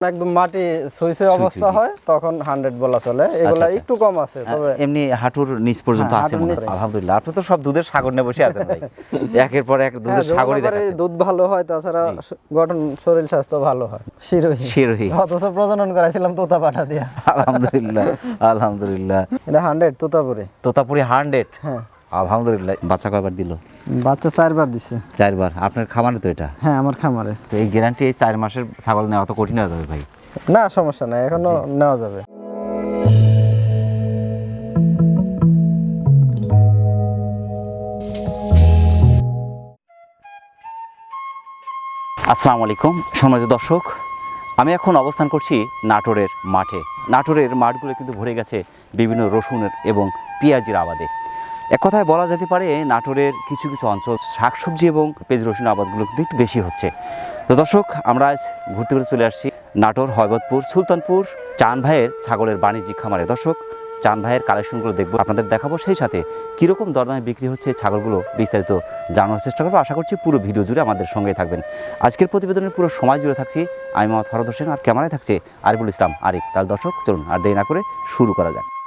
একদম মাটি সুইসে অবস্থা হয় তখন হান্ড্রেড বলা চলে। এগুলা আচ্ছা। একটু কম আছে তবে এমনি হাঁটুর নিচ পর্যন্ত হ্যাঁ, আছে। হয়। আলহামদুলিল্লাহ আপনি তো সব দুধের সাগর নিয়ে বসে আছেন ভাই। একের পর এক হ্যাঁ, দুধের সাগরই যৌনবারে দেখাচ্ছেন দুধ ভালো হয় তাছাড়া গঠন শরীর স্বাস্থ্য ভালো হয়। শিরোহী। শিরোহী। অথচ প্রজনন করাইছিলাম তোতা পাঠা দিয়া। আলহামদুলিল্লাহ আলহামদুলিল্লাহ। এটা হান্ড্রেড তোতাপুরে। তোতাপুরি হান্ড্রেড হ্যাঁ। আলহামদুলিল্লাহ বাচ্চা কয়বার দিল? বাচ্চা চারবার দিছে। চারবার? আপনার খামারে তো এটা? হ্যাঁ আমার খামারে। তো এই গ্যারান্টি এই চার মাসের ছাগল নেওয়া তো কঠিন হয়ে যাবে ভাই। না সমস্যা নাই এখনও নেওয়া যাবে। আসসালামু আলাইকুম সম্মানিত দর্শক আমি এখন অবস্থান করছি নাটোরের মাঠে। নাটোরের মাঠগুলো কিন্তু ভরে গেছে বিভিন্ন রসুনের এবং পেঁয়াজির আবাদে। এক কথায় বলা যেতে পারে, নাটোরের কিছু কিছু অঞ্চল শাকসবজি এবং পেঁয়াজ রসুন আবাদগুলো কিন্তু একটু বেশি হচ্ছে। তো দর্শক, আমরা আজ ঘুরতে ঘুরতে চলে আসছি নাটোর হয়বতপুর সুলতানপুর, চান ভাইয়ের ছাগলের বাণিজ্যিক খামারে। দর্শক, চান ভাইয়ের কালেকশনগুলো দেখব, আপনাদের দেখাবো সেই সাথে কীরকম দরদামে বিক্রি হচ্ছে ছাগলগুলো বিস্তারিত জানানোর চেষ্টা করব। আশা করছি পুরো ভিডিও জুড়ে আমাদের সঙ্গেই থাকবেন। আজকের প্রতিবেদনের পুরো সময় জুড়ে থাকছি, আমি মোহাম্মদ ফরদ হোসেন আর ক্যামেরায় থাকছে আরিফুল ইসলাম আরিফ। তাহলে দর্শক, চলুন আর দেরি না করে শুরু করা যাক।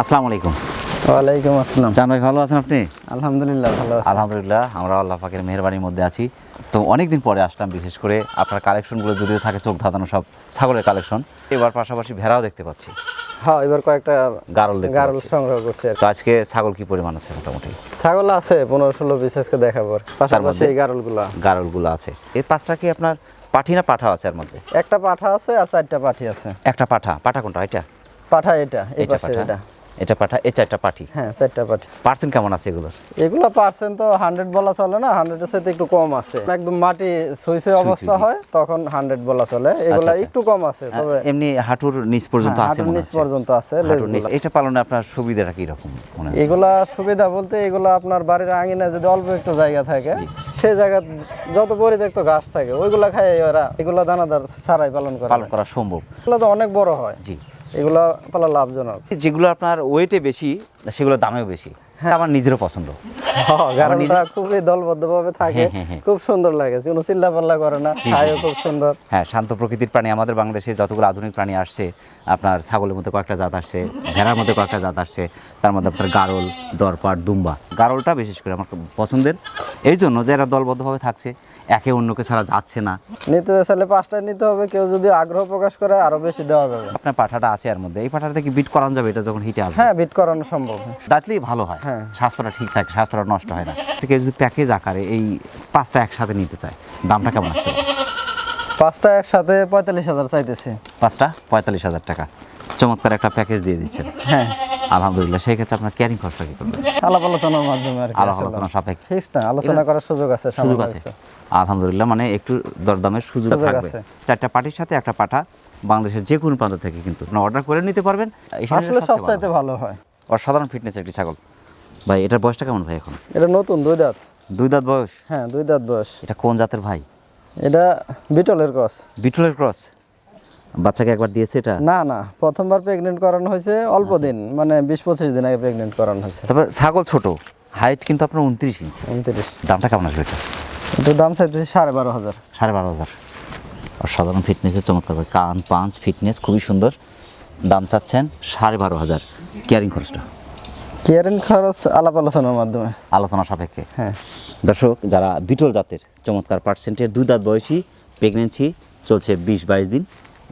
আসসালামু আলাইকুম। ওয়ালাইকুম আসসালাম। চান ভাই ভালো আছেন আপনি? আলহামদুলিল্লাহ ভালো আছি। আলহামদুলিল্লাহ আমরা আল্লাহ পাকের মেহরবানির মধ্যে আছি। তো অনেক দিন পরে আসলাম বিশেষ করে আপনার কালেকশনগুলো যদিও থাকে চোখ ধাঁধানো সব ছাগলের কালেকশন এবার পাশাপাশি ভেড়াও দেখতে পাচ্ছি। হ্যাঁ এবার কয়েকটা গারল গারল সংগ্রহ করছি। তো আজকে ছাগল কি পরিমাণ আছে মোটামুটি? ছাগল আছে পনেরো ষোলো পিস আজকে দেখাবো। পাশাপাশি? এই গারলগুলা গারলগুলো আছে। এই পাঁচটা কি আপনার পাঠি না পাঠা আছে এর মধ্যে? একটা পাঠা আছে আর চারটা পাঠি আছে। একটা পাঠা পাঠা কোনটা? এটা? পাঠা এটা এই পাশে এটা। এটা পাঠা এই চারটা পাঠি। হ্যাঁ চারটা পাঠি। পার্সেন্ট কেমন আছে এগুলোর? এগুলো পার্সেন্ট তো হান্ড্রেড বলা চলে না হান্ড্রেডের সাথে একটু কম আছে। একদম মাটি সুইসে অবস্থা হয় তখন হান্ড্রেড বলা চলে। এগুলা আচ্ছা। একটু কম আছে তবে এমনি হাঁটুর নিচ পর্যন্ত হ্যাঁ, আছে হাঁটুর নিচ পর্যন্ত আছে। এটা পালনে আপনার সুবিধাটা কি রকম এগুলা সুবিধা বলতে এগুলা আপনার বাড়ির আঙিনায় যদি অল্প একটু জায়গা থাকে সেই জায়গা যত পরিত্যক্ত ঘাস থাকে ওইগুলা খায় ওরা এগুলা দানাদার ছাড়াই পালন করে। পালন করা সম্ভব। এগুলো তো অনেক বড় হয়। জি। এগুলা পালা লাভজনক। যেগুলো আপনার ওয়েটে বেশি সেগুলো দামেও বেশি। হ্যাঁ। আমার নিজেরও পছন্দ। খুবই দলবদ্ধভাবে থাকে। হ্যাঁ, হ্যাঁ, হ্যাঁ। খুব সুন্দর লাগে। কোনো করে না। খায়ও খুব সুন্দর। হ্যাঁ শান্ত প্রকৃতির প্রাণী। আমাদের বাংলাদেশে যতগুলো আধুনিক প্রাণী আসছে আপনার ছাগলের মধ্যে কয়েকটা জাত আসছে ভেড়ার মধ্যে কয়েকটা জাত আসছে তার মধ্যে আপনার গারল দরপাট দুম্বা। গারলটা বিশেষ করে আমার পছন্দের। এই জন্য যে এরা দলবদ্ধভাবে থাকছে একে অন্যকে ছাড়া যাচ্ছে না। নিতে চাইলে পাঁচটা নিতে হবে কেউ যদি আগ্রহ প্রকাশ করে আরও বেশি দেওয়া যাবে। আপনার পাঠাটা আছে এর মধ্যে। এই পাঠাটা কি বিট করানো যাবে এটা যখন হিটে আসবে। হ্যাঁ বিট করানো সম্ভব। দাঁতলেই ভালো হয়। হ্যাঁ। স্বাস্থ্যটা ঠিক থাকে স্বাস্থ্যটা নষ্ট হয় না। কেউ যদি প্যাকেজ আকারে এই পাঁচটা একসাথে নিতে চায় দামটা কেমন আসতে পাঁচটা একসাথে পঁয়তাল্লিশ হাজার চাইতেছি। পাঁচটা পঁয়তাল্লিশ হাজার টাকা। চমৎকার একটা প্যাকেজ দিয়ে দিচ্ছেন। হ্যাঁ। আলহামদুলিল্লাহ সেই ক্ষেত্রে আপনার ক্যারিং খরচা কি করবে? আলাপ আলোচনার মাধ্যমে আর কি আলাপ। আলোচনা সাপেক্ষে। ফিক্সড না আলোচনা করার সুযোগ আছে সুযোগ আছে। আলহামদুলিল্লাহ মানে একটু দরদামের সুযোগ থাকবে। চারটা পাটির সাথে একটা পাঠা বাংলাদেশের যে কোনো প্রান্ত থেকে কিন্তু অর্ডার করে নিতে পারবেন আসলে সবচাইতে ভালো। হয়। অসাধারণ ফিটনেস একটি ছাগল। ভাই এটার বয়সটা কেমন ভাই এখন? এটা নতুন দুই দাঁত। দুই দাঁত বয়স? হ্যাঁ দুই দাঁত বয়স। এটা কোন জাতের ভাই? এটা বিটলের কস বিটলের ক্রস? বাচ্চাকে একবার দিয়েছে এটা? না না প্রথমবার প্রেগনেন্ট করানো হয়েছে অল্প আচ্ছা। দিন মানে বিশ পঁচিশ দিন আগে প্রেগনেন্ট করানো হয়েছে। তবে ছাগল ছোট হাইট কিন্তু আপনার উনত্রিশ ইঞ্চি উনত্রিশ। দামটা কেমন আসবে এটা? এটার দাম চাইতেছি সাড়ে বারো হাজার। সাড়ে বারো হাজার। আর সাধারণ ফিটনেসের চমৎকার। কান পাঁচ ফিটনেস খুবই সুন্দর। দাম চাচ্ছেন সাড়ে বারো হাজার। কেয়ারিং খরচটা? কেয়ারিং খরচ আলাপ আলোচনার মাধ্যমে। আলোচনা সাপেক্ষে। হ্যাঁ। দর্শক যারা বিটল জাতের চমৎকার পার্সেন্টের দুই দাঁত বয়সী প্রেগনেন্সি চলছে বিশ বাইশ দিন।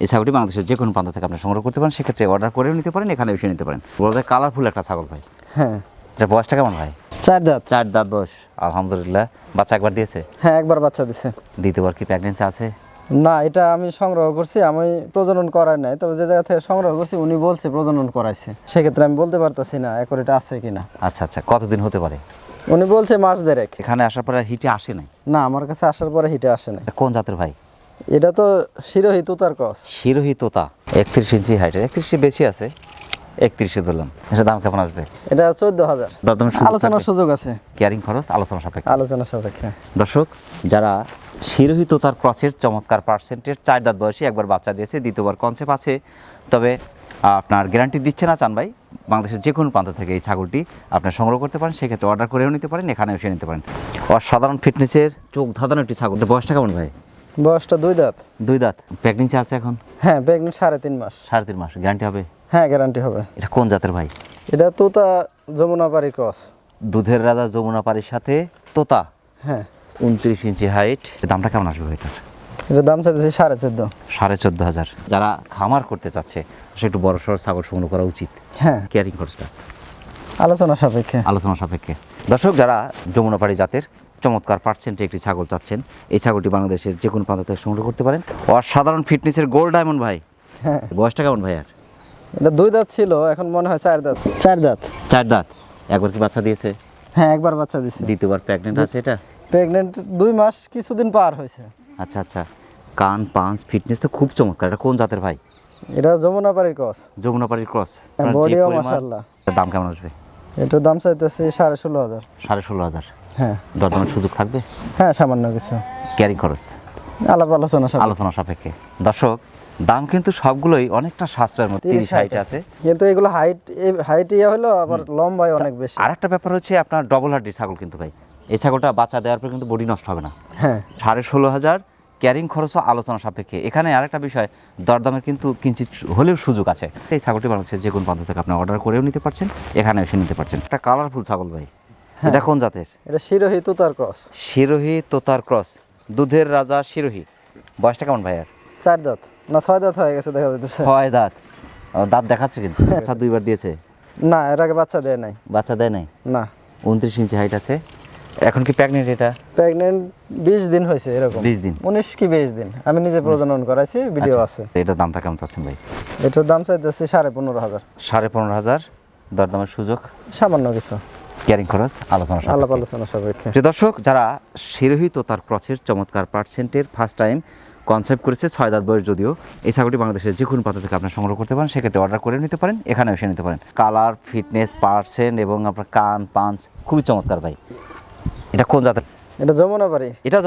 এই ছাগলটি বাংলাদেশের যে কোনো প্রান্ত থেকে আপনি সংগ্রহ করতে পারেন সেক্ষেত্রে অর্ডার করেও নিতে পারেন এখানে এসে নিতে পারেন। বলতে কালারফুল একটা ছাগল ভাই। হ্যাঁ। এটা বয়সটা কেমন ভাই? চার দাঁত। চার দাঁত বয়স। আলহামদুলিল্লাহ। বাচ্চা একবার দিয়েছে? হ্যাঁ একবার বাচ্চা দিছে। দ্বিতীয়বার কি প্রেগনেন্সি আছে? না এটা আমি সংগ্রহ করছি আমি প্রজনন করাই নাই তবে যে জায়গা থেকে সংগ্রহ করছি উনি বলছে প্রজনন করাইছে। সেক্ষেত্রে আমি বলতে পারতাছি না এখন এটা আছে কিনা। আচ্ছা আচ্ছা। কতদিন হতে পারে? উনি বলছে মাস দেড়েক। এখানে আসার পরে হিটে আসে নাই? না আমার কাছে আসার পরে হিটে আসে নাই। কোন জাতের ভাই? এটা তো শিরোহি তুতার কস শিরোহি তোতা একত্রিশ ইঞ্চি হাইট একত্রিশে বেশি আছে একত্রিশে ধরলাম। এটা দাম কেমন আসবে? এটা চোদ্দ হাজার। আলোচনার সুযোগ আছে। কেয়ারিং খরচ আলোচনা সাপেক্ষে। আলোচনা সাপেক্ষে। দর্শক যারা শিরোহিত তার ক্রসের চমৎকার পার্সেন্টের চার দাঁত বয়সী একবার বাচ্চা দিয়েছে দ্বিতীয়বার কনসেপ্ট আছে। তবে আপনার গ্যারান্টি দিচ্ছে না চান ভাই বাংলাদেশের যে কোনো প্রান্ত থেকে এই ছাগলটি আপনার সংগ্রহ করতে পারেন সেক্ষেত্রে অর্ডার করেও নিতে পারেন এখানে এসে নিতে পারেন। অসাধারণ ফিটনেসের চোখ ধাঁধানো একটি ছাগল। বয়সটা কেমন ভাই? বয়সটা দুই দাঁত। দুই দাঁত। প্রেগনেন্সি আছে এখন? হ্যাঁ প্রেগনেন্ট সাড়ে তিন মাস। সাড়ে তিন মাস। গ্যারান্টি হবে? হ্যাঁ গ্যারান্টি হবে। এটা কোন জাতের ভাই? এটা তোতা যমুনা পারি ক্রস। দুধের রাজা যমুনা পাড়ির সাথে তোতা? হ্যাঁ। উনত্রিশ ইঞ্চি হাইট দামটা কেমন আসবে এটার? এটার দাম চাইতেছি সাড়ে চোদ্দ। সাড়ে চোদ্দ হাজার। যারা খামার করতে চাচ্ছে সে একটু বড় সড় ছাগল সংগ্রহ করা উচিত। হ্যাঁ। কেয়ারিং খরচটা? আলোচনা সাপেক্ষে। আলোচনা সাপেক্ষে। দর্শক যারা যমুনাপাড়ি জাতের চমৎকার পার্সেন্টে একটি ছাগল চাচ্ছেন। এই ছাগলটি বাংলাদেশের যে কোনো প্রান্ত থেকে সংগ্রহ করতে পারেন। অসাধারণ ফিটনেসের গোল্ড ডায়মন্ড ভাই। হ্যাঁ। বয়সটা কেমন ভাই আর এটা দুই দাঁত ছিল এখন মনে হয় চার দাঁত। চার দাঁত। চার দাঁত। একবার কি বাচ্চা দিয়েছে? হ্যাঁ একবার বাচ্চা দিছে দ্বিতীয়বার প্রেগনেন্ট আছে এটা? প্রেগনেন্ট দুই মাস কিছুদিন পার হয়েছে। আচ্ছা আচ্ছা। কান পাঁচ ফিটনেস তো খুব চমৎকার। এটা কোন জাতের ভাই? এটা যমুনা পারি ক্রস। যমুনাপাড়ির ক্রস। হ্যাঁ, বডিও মাশাআল্লাহ। দাম কেমন আসবে? এটার দাম চাইতেছি সাড়ে ষোলো হাজার। সাড়ে ষোলো হাজার। হ্যাঁ। দরদামের সুযোগ থাকবে? হ্যাঁ সামান্য কিছু। ক্যারিং খরচ? আলাপ আলোচনা আলোচনা সাপেক্ষে। দর্শক দাম কিন্তু সবগুলোই অনেকটা সাশ্রয়ের মধ্যে তিরিশ হাইট আছে। কিন্তু এগুলো হাইট হাইট ইয়ে হলো আবার লম্বাই অনেক বেশি। আর একটা ব্যাপার হচ্ছে আপনার ডবল হার্ডির ছাগল কিন্তু ভাই। এই ছাগলটা বাচ্চা দেওয়ার পর কিন্তু বডি নষ্ট হবে না। হ্যাঁ। সাড়ে ষোলো হাজার ক্যারিং খরচও আলোচনা সাপেক্ষে। এখানে আরেকটা বিষয় দরদামের কিন্তু কিঞ্চিত হলেও সুযোগ আছে। এই ছাগলটি বাংলাদেশের যে কোনো প্রান্ত থেকে আপনি অর্ডার করেও নিতে পারছেন এখানে এসে নিতে পারছেন। একটা কালারফুল ছাগল ভাই। এটা কোন জাতের? এটা শিরোহী তোতার ক্রস। শিরোহি তোতার ক্রস। দুধের রাজা শিরোহী। বয়সটা কেমন ভাই আর চার দাঁত। না ছয় দাঁত হয়ে গেছে দেখা যাইতেছে ছয় দাঁত। দাঁত দেখাচ্ছে কিন্তু। বাচ্চা দুইবার দিয়েছে। না এর আগে বাচ্চা দেয় নাই। বাচ্চা দেয় নাই? না। উনত্রিশ ইঞ্চি হাইট আছে। এখন কি প্রেগনেন্ট এটা? প্রেগনেন্ট বিশ দিন হয়েছে এরকম। বিশ দিন। উনিশ কি বিশ দিন। আমি নিজে প্রজনন করাইছি ভিডিও আছে। আচ্ছা, এটার দামটা কেমন চাচ্ছেন ভাই? এটার দাম চাইতেছি সাড়ে পনেরো হাজার। সাড়ে পনেরো হাজার। দরদামের সুযোগ। সামান্য কিছু। ক্যারিং খরচ আলোচনা আলাপ আলোচনা সাপেক্ষে। প্রিয় দর্শক যারা শিরোহিত তার ক্রসের চমৎকার পার্সেন্টের ফার্স্ট টাইম কনসেপ্ট করেছে ছয় দাঁত বয়স যদিও এই ছাগলটি বাংলাদেশের যে কোনো পাতা থেকে আপনার সংগ্রহ করতে পারেন সেক্ষেত্রে অর্ডার করে নিতে পারেন এখানে এসে নিতে পারেন। কালার ফিটনেস পার্সেন্ট এবং আপনার কান পাঞ্চ খুবই চমৎকার ভাই। এটা কোন জাতের? এটা যমুনা পারি এটা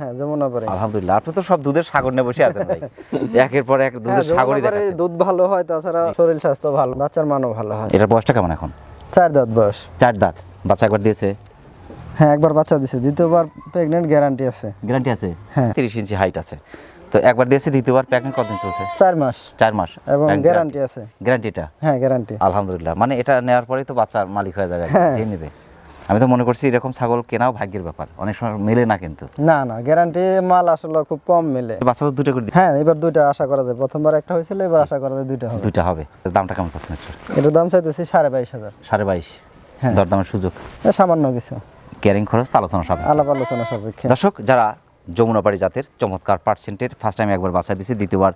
হ্যাঁ যমুনা পারি আলহামদুলিল্লাহ আপনি তো সব দুধের সাগর নিয়ে বসে আছেন ভাই। একের পর এক হ্যাঁ, দুধের সাগরই যমুনাপাড়ির দেখাচ্ছে। দুধ ভালো হয় তাছাড়া শরীর স্বাস্থ্য ভালো বাচ্চার মানও ভালো হয়। এটার বয়সটা কেমন এখন? চার দাঁত বয়স। চার দাঁত। বাচ্চা একবার দিয়েছে? হ্যাঁ একবার বাচ্চা দিয়েছে দ্বিতীয়বার প্রেগনেন্ট গ্যারান্টি আছে। গ্যারান্টি আছে? হ্যাঁ। তিরিশ ইঞ্চি হাইট আছে। তো একবার দিয়েছে দ্বিতীয়বার প্যাকিং কতদিন চলছে? চার মাস। চার মাস। এবং গ্যারান্টি আছে। গ্যারান্টিটা হ্যাঁ গ্যারান্টি আলহামদুলিল্লাহ। মানে এটা নেওয়ার পরেই তো বাচ্চার মালিক হয়ে যাবে হ্যাঁ। যে নেবে? আমি তো মনে করছি এরকম ছাগল কেনাও ভাগ্যের ব্যাপার। অনেক সময় মেলে না কিন্তু। না না গ্যারান্টি মাল আসলে খুব কম মেলে। বাচ্চা তো দুটো করে হ্যাঁ এবার দুইটা আশা করা যায়। প্রথমবার একটা হয়েছিল এবার আশা করা যায় দুইটা হবে। দুইটা হবে। দামটা কেমন চাচ্ছেন এটার দাম চাইতেছি সাড়ে বাইশ হাজার। সাড়ে বাইশ। হ্যাঁ। দরদামের সুযোগ। সামান্য কিছু। ক্যারিং খরচ আলোচনা সব আলাপ আলোচনা সাপেক্ষে। দর্শক যারা যমুনাপাড়ি জাতের চমৎকার পার্সেন্টের ফার্স্ট টাইম একবার বাচ্চা দিয়েছে দ্বিতীয়বার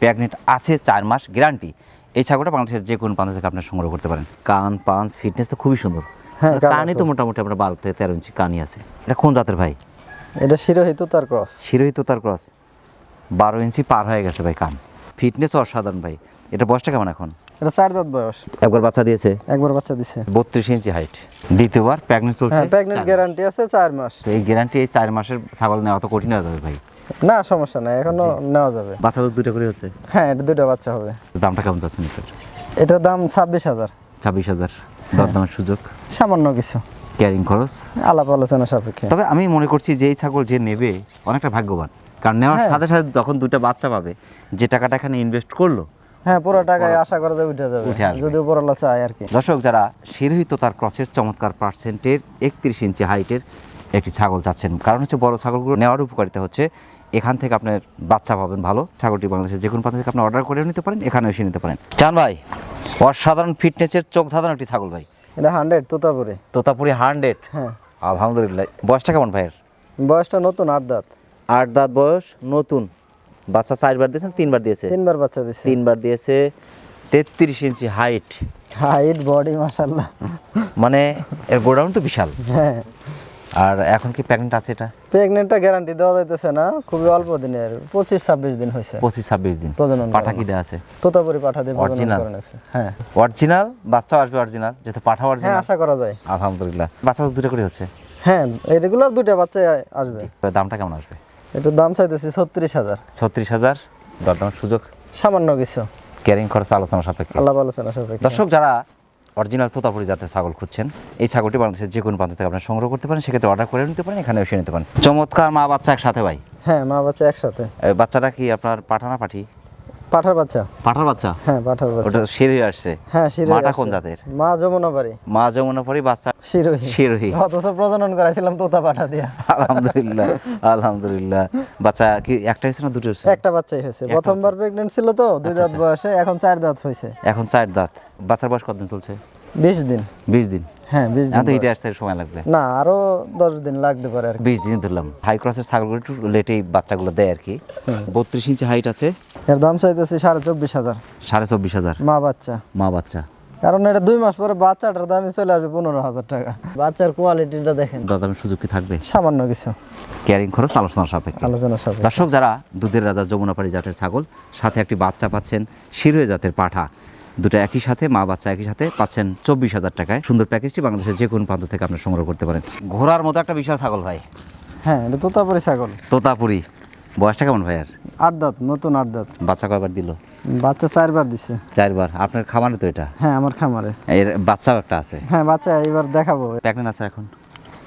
প্রেগনেন্ট আছে চার মাস গ্যারান্টি এই ছাগলটা বাংলাদেশের যে কোনো প্রান্ত থেকে আপনি সংগ্রহ করতে পারেন। কান পাঞ্চ ফিটনেস তো খুবই সুন্দর। হ্যাঁ, কান তো মোটামুটি আমরা বারো থেকে তেরো ইঞ্চি কানই আছে। এটা কোন জাতের ভাই? এটা ক্রস। ক্রস। বারো ইঞ্চি পার হয়ে গেছে ভাই কান। ফিটনেস অসাধারণ ভাই। এটা বয়সটা কেমন এখন? এটা চার দাঁত বয়স। একবার বাচ্চা দিয়েছে? একবার বাচ্চা বত্রিশ ইঞ্চি হাইট দ্বিতীয়বার প্রেগনেন্ট চলছে? প্রেগনেন্ট গ্যারান্টি আছে চার মাস। এই গ্যারান্টি এই চার মাসের ছাগল নেওয়া তো কঠিন হয়ে যাবে ভাই। না সমস্যা নাই এখনও নেওয়া যাবে। বাচ্চা তো দুটো করে হচ্ছে? হ্যাঁ এটা দুইটা বাচ্চা হবে। দামটা কেমন যাচ্ছে এটার দাম ছাব্বিশ হাজার। ছাব্বিশ হাজার। দরদামের সুযোগ। সামান্য কিছু। ক্যারিং খরচ। আলাপ আলোচনা সাপেক্ষে। তবে আমি মনে করছি যে এই ছাগল যে নেবে অনেকটা ভাগ্যবান। কারণ নেওয়ার হ্যাঁ। সাথে সাথে যখন দুটো বাচ্চা পাবে যে টাকাটা এখানে ইনভেস্ট করল হ্যাঁ পুরো টাকায় আশা করা যায় উঠে যাবে। যদি উপরওয়ালা চায় আর কি। দর্শক যারা শিরোহিত তার ক্রসের চমৎকার পার্সেন্টের একত্রিশ ইঞ্চি হাইটের একটি ছাগল চাচ্ছেন। কারণ হচ্ছে বড় ছাগলগুলো নেওয়ার উপকারিতা হচ্ছে এখান থেকে আপনার বাচ্চা পাবেন ভালো। ছাগলটি বাংলাদেশের যে কোনো প্রান্ত থেকে আপনি অর্ডার করে নিতে পারেন এখানে এসে নিতে পারেন। চান ভাই। অসাধারণ ফিটনেসের চোখ ধাঁধানো একটি ছাগল ভাই। এটা হান্ড্রেড তোতাপুরি। তোতাপুরি হান্ড্রেড হ্যাঁ। আলহামদুলিল্লাহ। বয়সটা কেমন ভাইয়ের? বয়সটা নতুন আট দাঁত। আট দাঁত বয়স নতুন। বাচ্চা চারবার দিয়েছেন তিনবার দিয়েছে? তিনবার বাচ্চা দিছে তিনবার দিয়েছে তেত্রিশ ইঞ্চি হাইট হাইট বডি মাশাল্লাহ মানে এর গোডাউন তো বিশাল। হ্যাঁ। আর এখন কি প্রেগনেন্ট আছে এটা? প্রেগনেন্টটা গ্যারান্টি দেওয়া যাইতেছে না খুবই অল্প দিনের পঁচিশ ছাব্বিশ দিন হয়েছে পঁচিশ ছাব্বিশ দিন। প্রজনন পাঠা কি দেওয়া আছে? তোতাপুরি পাঠা দিয়ে প্রজনন Original? করে নিয়েছে হ্যাঁ। অরিজিনাল বাচ্চা আসবে অরিজিনাল যেহেতু পাঠা হ্যাঁ অরিজিনাল আশা করা যায়। আলহামদুলিল্লাহ। বাচ্চা তো দুটো করে হচ্ছে? হ্যাঁ রেগুলার দুইটা বাচ্চা আসবে। দামটা কেমন আসবে? এটার দাম চাইতেছি ছত্রিশ হাজার। ছত্রিশ হাজার? দরদামের সুযোগ? সামান্য কিছু। ক্যারিং খরচ আলোচনা সাপেক্ষে। আল্লাহ আলোচনা সাপেক্ষে দর্শক যারা অরিজিনাল তোতাপুরি জাতের ছাগল খুঁজছেন। এই ছাগলটি বাংলাদেশের যে কোনো প্রান্ত থেকে আপনারা সংগ্রহ করতে পারেন সেক্ষেত্রে অর্ডার করে নিতে পারেন এখানে এসে নিতে পারেন। চমৎকার মা বাচ্চা একসাথে ভাই। হ্যাঁ মা বাচ্চা একসাথে। বাচ্চাটা কি আপনার পাঠানা পাঠি পাঠার বাচ্চা। পাঠার বাচ্চা? হ্যাঁ পাঠার বাচ্চা। ওটা শিরোহী আসছে। হ্যাঁ শিরোহী মাটা কোন জাতের? মা মা বাচ্চা শিরোহী। শিরোহী। অথচ প্রজনন করাইছিলাম তোতা পাঠা দিয়া। আলহামদুলিল্লাহ আলহামদুলিল্লাহ। বাচ্চা কি একটা হয়েছে না দুটো হয়েছে? একটা বাচ্চাই হয়েছে। প্রথমবার প্রেগনেন্ট ছিল তো দুই আচ্ছা, দাঁত বয়সে এখন চার দাঁত হয়েছে। এখন চার দাঁত। বাচ্চার বয়স কতদিন চলছে? বিশ দিন। বিশ দিন? হ্যাঁ বিশ দিন তো হিটে আসতে সময় লাগবে। না আরও দশ দিন লাগতে পারে আর বিশ দিন ধরলাম। হাই ক্রসের ছাগলগুলো একটু লেটেই বাচ্চাগুলো দেয় আর কি। বত্রিশ ইঞ্চি হাইট আছে। এর দাম চাইতেছি সাড়ে চব্বিশ হাজার। সাড়ে চব্বিশ হাজার। মা বাচ্চা। মা বাচ্চা। কারণ এটা দুই মাস পরে বাচ্চাটার দামই চলে আসবে পনেরো হাজার টাকা। বাচ্চার কোয়ালিটিটা দেখেন। দাদামের সুযোগ কি থাকবে? সামান্য কিছু। ক্যারিং খরচ আলোচনা সাপেক্ষে। আলোচনা সব দর্শক যারা দুধের রাজা যমুনাপাড়ি জাতের ছাগল সাথে একটি বাচ্চা পাচ্ছেন শিরোয় জাতের পাঠা। দুটো একই সাথে মা বাচ্চা একই সাথে পাচ্ছেন চব্বিশ হাজার টাকায়। সুন্দর প্যাকেজটি বাংলাদেশের যে কোনো প্রান্ত থেকে আপনি সংগ্রহ করতে পারেন। ঘোড়ার মতো একটা বিশাল ছাগল ভাই। হ্যাঁ এটা তোতাপুরি ছাগল। তোতাপুরি। বয়সটা কেমন ভাই আর? আট দাঁত নতুন আট দাঁত। বাচ্চা কয়বার দিল? বাচ্চা চারবার দিছে। চারবার। আপনার খামারে তো এটা? হ্যাঁ আমার খামারে। এর বাচ্চাও একটা আছে? হ্যাঁ বাচ্চা এবার দেখাবো। প্যাকনেন আছে এখন?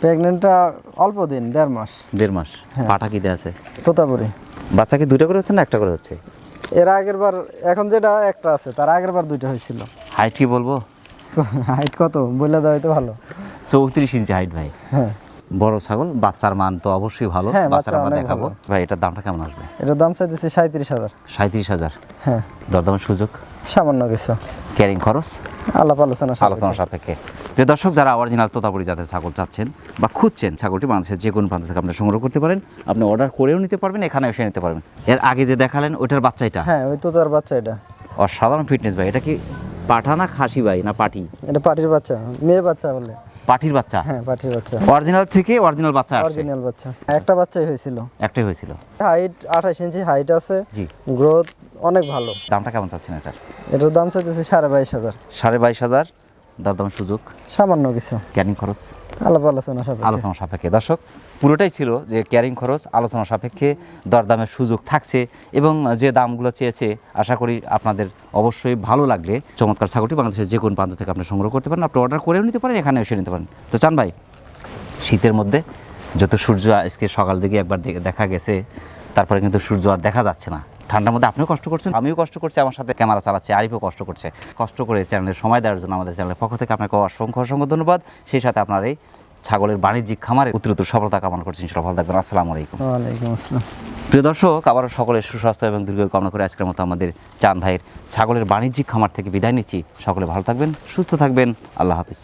প্রেগনেন্টটা অল্প দিন দেড় মাস। দেড় মাস। হ্যাঁ। পাঠা কিতে আছে? তোতাপুরি। বাচ্চা কি দুটো করে হচ্ছে না একটা করে হচ্ছে? এর আগের বার এখন যেটা একটা আছে তার আগের বার দুইটা হয়েছিল। হাইট কি বলব? হাইট কত? বলে দেওয়া তো ভালো। চৌত্রিশ ইঞ্চি হাইট ভাই। হ্যাঁ। বড় ছাগল বাচ্চার মান তো অবশ্যই ভালো হ্যাঁ, বাচ্চার আমরা অনেক দেখাবো। ভাই এটার দামটা কেমন আসবে? এটার দাম চাইতেছি সাঁত্রিশ হাজার। সাঁত্রিশ হাজার। হ্যাঁ। দরদামের সুযোগ? সামান্য কিছু। ক্যারিং খরচ? আলাপ আলোচনা আলোচনা সাপেক্ষে। প্রিয় দর্শক যারা অরিজিনাল তোতাপুরি জাতের ছাগল চাচ্ছেন বা খুঁজছেন ছাগলটি বাংলাদেশের যে কোনো প্রান্ত থেকে আপনি সংগ্রহ করতে পারেন আপনি অর্ডার করেও নিতে পারবেন এখানে এসে নিতে পারবেন। এর আগে যে দেখালেন ওইটার বাচ্চা এটা? হ্যাঁ ওই তোতার বাচ্চা এটা। অসাধারণ ফিটনেস ভাই এটা কি পাঠা না খাসি ভাই না পাটি এটা পাটির বাচ্চা মেয়ে বাচ্চা বলে। পাঠির বাচ্চা? হ্যাঁ পাটির বাচ্চা। অরিজিনাল থেকে অরিজিনাল বাচ্চা অরিজিনাল বাচ্চা। একটা বাচ্চাই হয়েছিল। একটাই হয়েছিল? হাইট আঠাশ ইঞ্চি হাইট আছে। জি। গ্রোথ অনেক ভালো। দামটা কেমন চাচ্ছেন এটা এটার দাম চাইতেছি সাড়ে বাইশ হাজার। সাড়ে বাইশ হাজার। দরদামের সুযোগ? সামান্য কিছু। ক্যারিং খরচ? আলাপ আলোচনা সব আলোচনা সাপেক্ষে। দর্শক পুরোটাই ছিল যে ক্যারিং খরচ আলোচনা সাপেক্ষে দরদামের সুযোগ থাকছে এবং যে দামগুলো চেয়েছে আশা করি আপনাদের অবশ্যই ভালো লাগবে। চমৎকার ছাগলটি বাংলাদেশের যে কোনো প্রান্ত থেকে আপনি সংগ্রহ করতে পারেন আপনি অর্ডার করেও নিতে পারেন এখানে এসে নিতে পারেন। তো চান ভাই শীতের মধ্যে যত সূর্য আজকে সকাল দিকে একবার দেখা গেছে তারপরে কিন্তু সূর্য আর দেখা যাচ্ছে না। ঠান্ডার মধ্যে আপনিও কষ্ট করছেন আমিও কষ্ট করছি আমার সাথে ক্যামেরা চালাচ্ছে আরিফও কষ্ট করছে। কষ্ট করে চ্যানেলের সময় দেওয়ার জন্য আমাদের চ্যানেলের পক্ষ থেকে আপনাকে অসংখ্য অসংখ্য ধন্যবাদ। সেই সাথে আপনার এই ছাগলের বাণিজ্যিক খামারে উত্তরোত্তর সফলতা কামনা করছি সেটা ভালো থাকবেন। আসসালামু আলাইকুম। ওয়ালাইকুম আসসালাম। প্রিয় দর্শক আবারও সকলের সুস্বাস্থ্য এবং দীর্ঘ কামনা করে আজকের মতো আমাদের চান ভাইয়ের ছাগলের বাণিজ্যিক খামার থেকে বিদায় নিচ্ছি। সকলে ভালো থাকবেন সুস্থ থাকবেন। আল্লাহ হাফিজ।